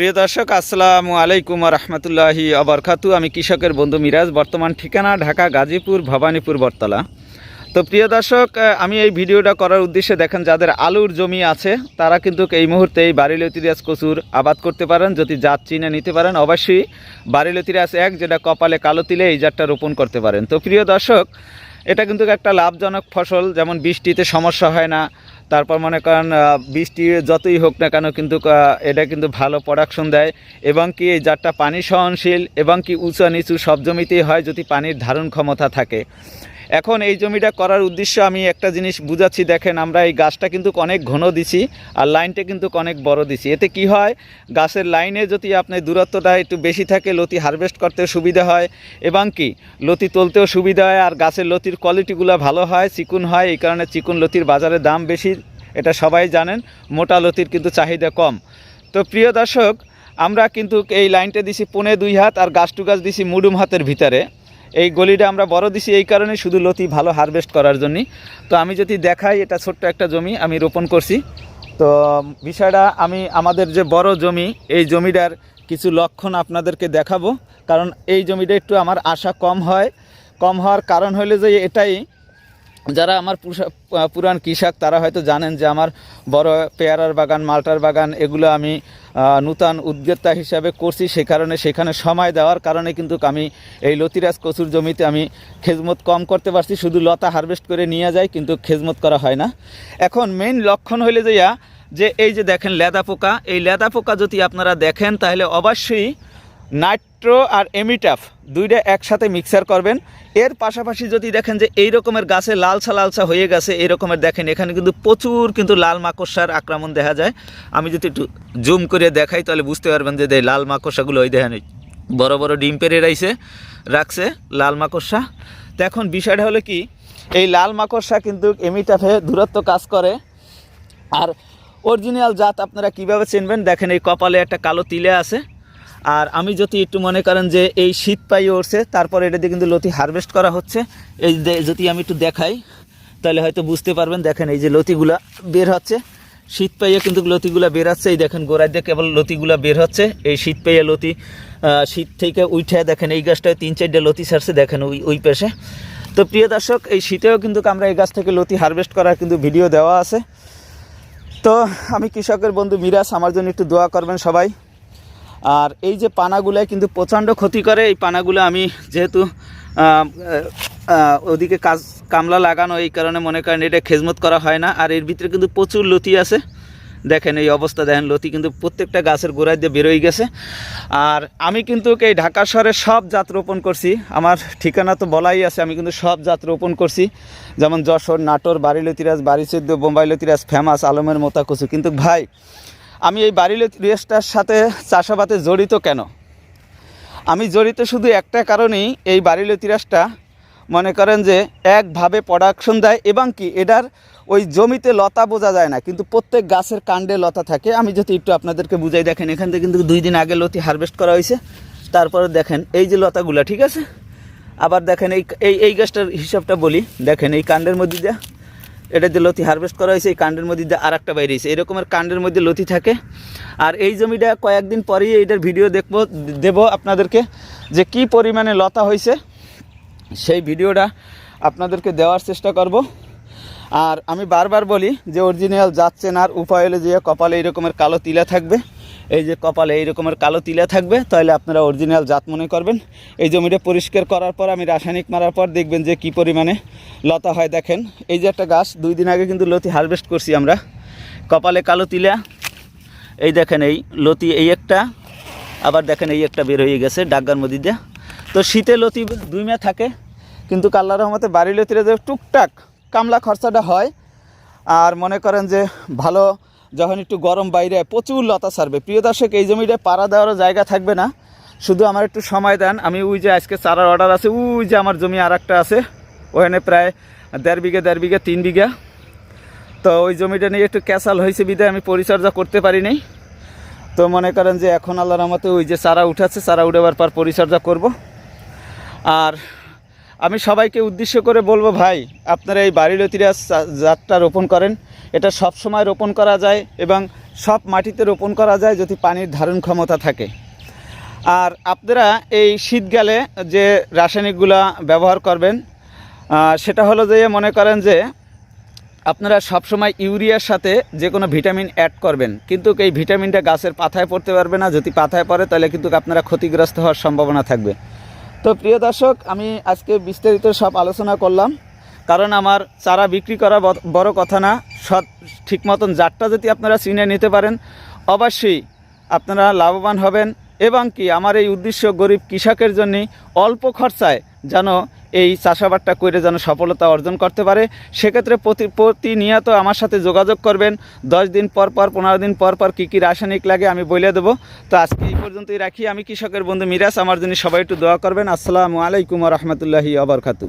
প্রিয় দর্শক, আসসালামু আলাইকুম রহমতুল্লাহি আবরকাতু আমি কৃষকের বন্ধু মিরাজ, বর্তমান ঠিকানা ঢাকা, গাজীপুর, ভবানীপুর, বটতলা। তো প্রিয় দর্শক আমি এই ভিডিওটা করার উদ্দেশ্যে দেখেন, যাদের আলুর জমি আছে, তারা কিন্তু এই মুহূর্তে এই বারিলতিরাজ কচুর আবাদ করতে পারেন, যদি জাত চিনে নিতে পারেন, অবশ্যই বারিলতিরাজ এক, যেটা কপালে কালো তিলে এই জাতটা রোপণ করতে পারেন। তো প্রিয় দর্শক, এটা কিন্তু একটা লাভজনক ফসল, যেমন বৃষ্টিতে সমস্যা হয় না তারপর মনে করেন বৃষ্টি যতই হোক না কেন কিন্তু এটা কিন্তু ভালো প্রোডাকশন দেয়। এবং কি এই জাতটা পানি সহনশীল এবং কি উঁচু নিচু সব জমিতেই হয় যদি পানির ধারণ ক্ষমতা থাকে। এখন এই জমিটা করার উদ্দেশ্য আমি একটা জিনিস বুঝাচ্ছি, দেখেন আমরা এই গাছটা কিন্তু অনেক ঘন দিছি আর লাইনটা কিন্তু অনেক বড় দিছি। এতে কি হয়, গাছের লাইনে যদি আপনার দূরত্বটা একটু বেশি থাকে, লতি হারভেস্ট করতে সুবিধা হয় এবং কি লতি তুলতেও সুবিধা হয় আর গাছের লতির কোয়ালিটিগুলো ভালো হয়, চিকুন হয়, এই কারণে চিকুন লতির বাজারে দাম বেশি। এটা সবাই জানেন, মোটা লতির কিন্তু চাহিদা কম। তো প্রিয় দর্শক, আমরা কিন্তু এই লাইনটা দিছি পনে দুই হাত আর গাছ টু গাছ দিছি মুডুম হাতের ভিতরে। এই গলিটা আমরা বড় দিছি এই কারণে শুধু লতি ভালো হারভেস্ট করার জন্য তো আমি যদি দেখাই এটা ছোট্ট একটা জমি, আমি রোপণ করছি। তো বিষয়টা, আমি আমাদের যে বড় জমি, এই জমিটার কিছু লক্ষণ আপনাদেরকে দেখাবো। কারণ এই জমিটা একটু আমার আশা কম হয়। কম হওয়ার কারণ হলো যে এটাই যারা আমার পুরান কৃষক, তারা হয়তো জানেন যে আমার বড় পেয়ারার বাগান, মালটার বাগান, এগুলো আমি নূতন উদ্যোক্তা হিসাবে করছি। সে কারণে সেখানে সময় দেওয়ার কারণে কিন্তু আমি এই লতিরাজ কচুর জমিতে আমি খেজমত কম করতে পারছি। শুধু লতা হারভেস্ট করে নিয়ে যায় কিন্তু খেজমত করা হয় না। এখন মেইন লক্ষণ হইলে যে যে এই যে দেখেন লেদা পোকা, এই লেদা পোকা যদি আপনারা দেখেন, তাহলে অবশ্যই নাইট্রো আর এমিটাফ দুইটা একসাথে মিক্সার করবেন। এর পাশাপাশি যদি দেখেন যে এই রকমের গাছে লালসা লালসা হয়ে গেছে, এই রকমের দেখেন, এখানে কিন্তু প্রচুর কিন্তু লাল মাকড়সার আক্রমণ দেখা যায়। আমি যদি একটু জুম করে দেখাই, তাহলে বুঝতে পারবেন যে লাল মাকড়সাগুলো ওই দেখেন বড় বড় ডিম পেরে রাইছে, রাখছে লাল মাকড়সা। তো এখন বিষয়টা হলো কি, এই লাল মাকড়সা কিন্তু এমিটাফে দূরত্ব কাজ করে। আর অরিজিনাল জাত আপনারা কীভাবে চিনবেন? দেখেন এই কপালে একটা কালো তিলে আছে। আর আমি যদি একটু মনে করেন যে এই শীত পাইয়ে উঠছে তারপর এটা দিয়ে কিন্তু লতি হারভেস্ট করা হচ্ছে। এই যদি আমি একটু দেখাই, তাহলে হয়তো বুঝতে পারবেন, দেখেন এই যে লতিগুলা বের হচ্ছে। শীত পাইয়ে কিন্তু লতিগুলা বের হচ্ছে। এই দেখেন গোড়ায় দিয়ে কেবল লতিগুলা বের হচ্ছে। এই শীত পাইয়ে লতি শীত থেকে উঠে দেখেন এই গাছটায় তিন চারটে লতি ছাড়ছে, দেখেন ওই ওই পেশে। তো প্রিয় দর্শক, এই শীতেও কিন্তু আমরা এই গাছ থেকে লতি হারভেস্ট করার কিন্তু ভিডিও দেওয়া আছে। তো আমি কৃষকের বন্ধু মিরাজ, আমার জন্য একটু দোয়া করবেন সবাই। আর এই যে পানাগুলো কিন্তু প্রচণ্ড ক্ষতি করে, এই পানাগুলো আমি যেহেতু ওদিকে কাজ, কামলা লাগানো এই কারণে মনে করেন এটা খেজমত করা হয় না। আর এর ভিতরে কিন্তু প্রচুর লতি আছে। দেখেন এই অবস্থা, দেখেন লতি কিন্তু প্রত্যেকটা গাছের গোড়ায় দিয়ে বেরোয় গেছে। আর আমি কিন্তু এই ঢাকা শহরে সব জাত রোপণ করছি। আমার ঠিকানা তো বলাই আছে, আমি কিন্তু সব জাত রোপণ করছি। যেমন যশোর, নাটোর বাড়ি লতিরাজ বাড়ি চোদ্দ বোম্বাই লতিরাজ ফেমাস, আলমের মোতা কচু কিন্তু ভাই আমি এই বাড়িলতিরাজটার সাথে চাষাবাদে জড়িত কেন? আমি জড়িত শুধু একটা কারণেই এই বাড়িল তিরাসটা মনে করেন যে একভাবে প্রোডাকশন দেয় এবং কি এটার ওই জমিতে লতা বোঝা যায় না, কিন্তু প্রত্যেক গাছের কাণ্ডে লতা থাকে। আমি যদি একটু আপনাদেরকে বুঝাই, দেখেন এখান থেকে কিন্তু দুই দিন আগে লতি হারভেস্ট করা হয়েছে। তারপরে দেখেন এই যে লতাগুলা, ঠিক আছে? আবার দেখেন এই এই গাছটার হিসাবটা বলি। দেখেন এই কাণ্ডের মধ্যে দিয়ে এটা যে লতি হারভেস্ট করা হয়েছে, এই কাণ্ডের মধ্যে দিয়ে আর একটা বাইরে এরকমের কাণ্ডের মধ্যে লতি থাকে। আর এই জমিটা কয়েকদিন পরেই এইটার ভিডিও দেখব, দেব আপনাদেরকে যে কি পরিমাণে লতা হয়েছে। সেই ভিডিওটা আপনাদেরকে দেওয়ার চেষ্টা করব। আর আমি বারবার বলি যে অরিজিনাল যাচ্ছে না, আর উপায় হলে যে কপালে এই রকমের কালো তিলা থাকবে। এই যে কপালে এই রকমের কালো তিলা থাকবে তাহলে আপনারা অরিজিনাল জাত মনে করবেন। এই জমিটা পরিষ্কার করার পর, আমি রাসায়নিক মারার পর দেখবেন যে কি পরিমাণে লতা হয়। দেখেন, এই যে একটা গাছ, দুই দিন আগে কিন্তু লতি হারভেস্ট করছি আমরা। কপালে কালো তিলা, এই দেখেন এই লতি এই একটা, আবার দেখেন এই একটা বের হয়ে গেছে ডাগ্গার মধ্যে দিয়ে তো শীতে লতি দুই মে থাকে, কিন্তু কাল্লা রহমতে বাড়ি লতিরে যে টুকটাক কামলা খরচাটা হয়, আর মনে করেন যে ভালো যখন একটু গরম বাইরে, প্রচুর লতা ছাড়বে। প্রিয় দর্শক, এই জমিটায় পাড়া দেওয়ারও জায়গা থাকবে না। শুধু আমার একটু সময় দেন, আমি ওই যে আজকে চারার অর্ডার আছে, ওই যে আমার জমি আর একটা আছে। ওখানে প্রায় দেড় বিঘা দেড় বিঘা, তিন বিঘা। তো ওই জমিটা নিয়ে একটু ক্যাসাল হয়েছে বিদায় আমি পরিচর্যা করতে পারিনি। তো মনে করেন যে এখন আল্লাহর রহমতে ওই যে চারা উঠাচ্ছে, চারা উঠাবার পর পরিচর্যা করব। আর আমি সবাইকে উদ্দেশ্য করে বলব, ভাই, আপনারা এই বাড়িলতিরা জাতটা রোপণ করেন। এটা সব সময় রোপণ করা যায় এবং সব মাটিতে রোপণ করা যায় যদি পানির ধারণ ক্ষমতা থাকে। আর আপনারা এই শীতকালে যে রাসায়নিকগুলা ব্যবহার করবেন সেটা হলো যে মনে করেন যে আপনারা সবসময় ইউরিয়ার সাথে যে কোনো ভিটামিন অ্যাড করবেন। কিন্তু এই ভিটামিনটা গাছের পাথায় পড়তে পারবে না। যদি পাথায় পড়ে, তাহলে কিন্তু আপনারা ক্ষতিগ্রস্ত হওয়ার সম্ভাবনা থাকবে। তো প্রিয় দর্শক, আমি আজকে বিস্তারিত সব আলোচনা করলাম। কারণ আমার চারা বিক্রি করা বড় কথা না, সৎ ঠিক মতন জাতটা যদি আপনারা চিনে নিতে পারেন, অবশ্যই আপনারা লাভবান হবেন। এবং কি আমার এই উদ্দেশ্য গরিব কৃষকের জন্য অল্প খরচায় যেন এই চাষাবাদটা করে যেন সফলতা অর্জন করতে পারে। সেক্ষেত্রে প্রতি, প্রতিনিয়ত আমার সাথে যোগাযোগ করবেন। দশ দিন পর পর, পনেরো দিন পর পর কী কী রাসায়নিক লাগে আমি বলে দেবো। তো আজকে এই পর্যন্তই রাখি। আমি কৃষকের বন্ধু মিরাজ। আমার জন্য সবাই একটু দোয়া করবেন। আসসালামু আলাইকুম রহমতুল্লাহি আবরকাতু